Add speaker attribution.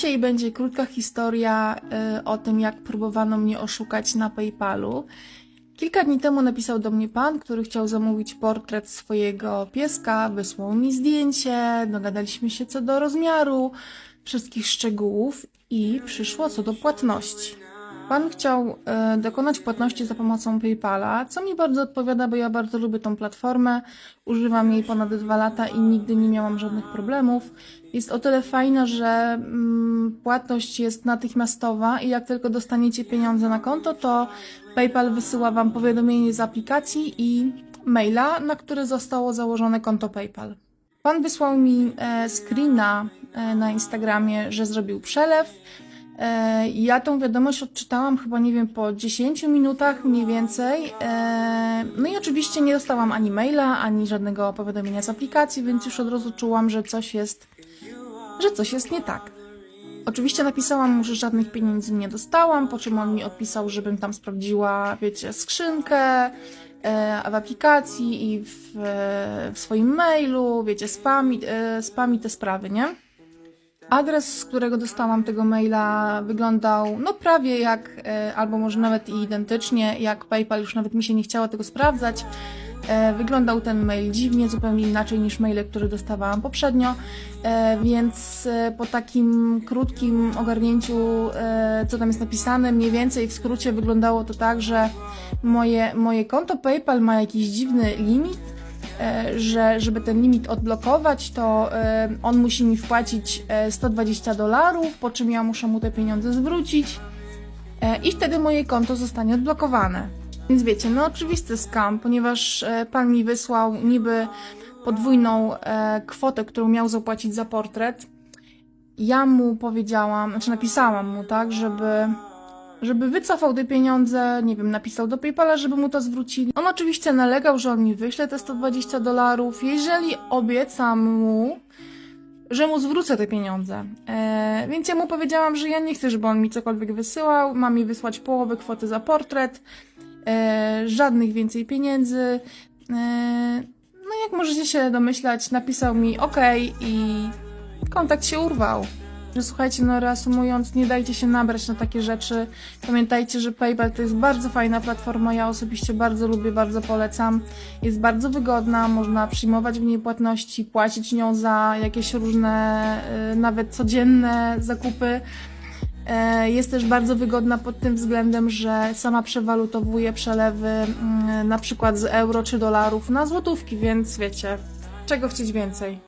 Speaker 1: Dzisiaj będzie krótka historia y, o tym, jak próbowano mnie oszukać na PayPalu. Kilka dni temu napisał do mnie pan, który chciał zamówić portret swojego pieska, wysłał mi zdjęcie, dogadaliśmy się co do rozmiaru, wszystkich szczegółów i przyszło co do płatności. Pan chciał e, dokonać płatności za pomocą PayPala, co mi bardzo odpowiada, bo ja bardzo lubię tą platformę. Używam jej ponad dwa lata i nigdy nie miałam żadnych problemów. Jest o tyle fajna, że mm, płatność jest natychmiastowa i jak tylko dostaniecie pieniądze na konto, to PayPal wysyła Wam powiadomienie z aplikacji i maila, na który zostało założone konto PayPal. Pan wysłał mi e, screena e, na Instagramie, że zrobił przelew. E, ja tą wiadomość odczytałam chyba, nie wiem, po 10 minutach mniej więcej. E, no i oczywiście nie dostałam ani maila, ani żadnego powiadomienia z aplikacji, więc już od razu czułam, że coś jest, że coś jest nie tak. Oczywiście napisałam mu, że żadnych pieniędzy nie dostałam, po czym on mi odpisał, żebym tam sprawdziła, wiecie, skrzynkę e, w aplikacji i w, w swoim mailu, wiecie, spam i, e, spam i te sprawy, nie? Adres, z którego dostałam tego maila, wyglądał no prawie jak, e, albo może nawet i identycznie, jak PayPal, już nawet mi się nie chciało tego sprawdzać. E, Wyglądał ten mail dziwnie, zupełnie inaczej niż maile, które dostawałam poprzednio, e, więc po takim krótkim ogarnięciu, co tam jest napisane, mniej więcej w skrócie wyglądało to tak, że moje, moje konto PayPal ma jakiś dziwny limit, że żeby ten limit odblokować, to e, on musi mi wpłacić e, 120 dolarów, po czym ja muszę mu te pieniądze zwrócić e, i wtedy moje konto zostanie odblokowane. Więc wiecie, no oczywisty skam, ponieważ e, pan mi wysłał niby podwójną e, kwotę, którą miał zapłacić za portret. Ja mu powiedziałam, znaczy napisałam mu, tak, żeby żeby wycofał te pieniądze, nie wiem, napisał do PayPala, żeby mu to zwrócili. On oczywiście nalegał, że on mi wyśle te 120 dolarów, jeżeli obiecam mu, że mu zwrócę te pieniądze. E, więc ja mu powiedziałam, że ja nie chcę, żeby on mi cokolwiek wysyłał, ma mi wysłać połowę kwoty za portret, e, żadnych więcej pieniędzy. E, no jak możecie się domyślać, napisał mi OK i kontakt się urwał. Że słuchajcie, no reasumując, nie dajcie się nabrać na takie rzeczy. Pamiętajcie, że PayPal to jest bardzo fajna platforma. Ja osobiście bardzo lubię, bardzo polecam. Jest bardzo wygodna, można przyjmować w niej płatności, płacić nią za jakieś różne, y, nawet codzienne zakupy. E, Jest też bardzo wygodna pod tym względem, że sama przewalutowuje przelewy mm, na przykład z euro czy dolarów na złotówki, więc wiecie, czego chcieć więcej.